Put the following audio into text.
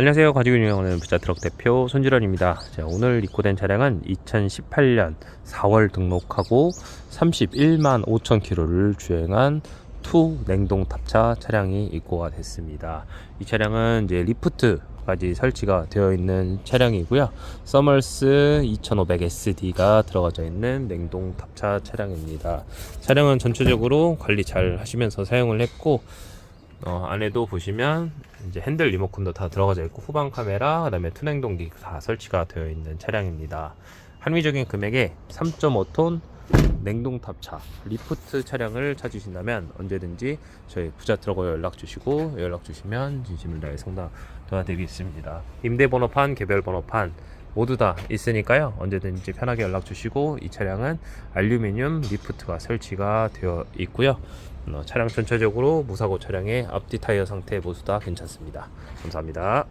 안녕하세요. 가지고 운영하는 부자 트럭 대표 손지런입니다. 자, 오늘 입고된 차량은 2018년 4월 등록하고 31만 5천 킬로를 주행한 투 냉동 탑차 차량이 입고가 됐습니다. 이 차량은 이제 리프트까지 설치가 되어 있는 차량이고요. 서멀스 2500SD가 들어가져 있는 냉동 탑차 차량입니다. 차량은 전체적으로 관리 잘 하시면서 사용을 했고 어, 안에도 보시면 이제 핸들 리모컨도 다 들어가져 있고 후방 카메라 그다음에 투냉동기 다 설치가 되어 있는 차량입니다. 합리적인 금액에 3.5톤 냉동 탑차 리프트 차량을 찾으신다면 언제든지 저희 부자 트럭에 연락 주시고 연락 주시면 진심을 다해 상담 도와드리겠습니다. 임대 번호판, 개별 번호판 모두 다 있으니까요. 언제든지 편하게 연락 주시고 이 차량은 알루미늄 리프트가 설치가 되어 있고요. 어, 차량 전체적으로 무사고 차량의 앞뒤 타이어 상태 모두 다 괜찮습니다. 감사합니다.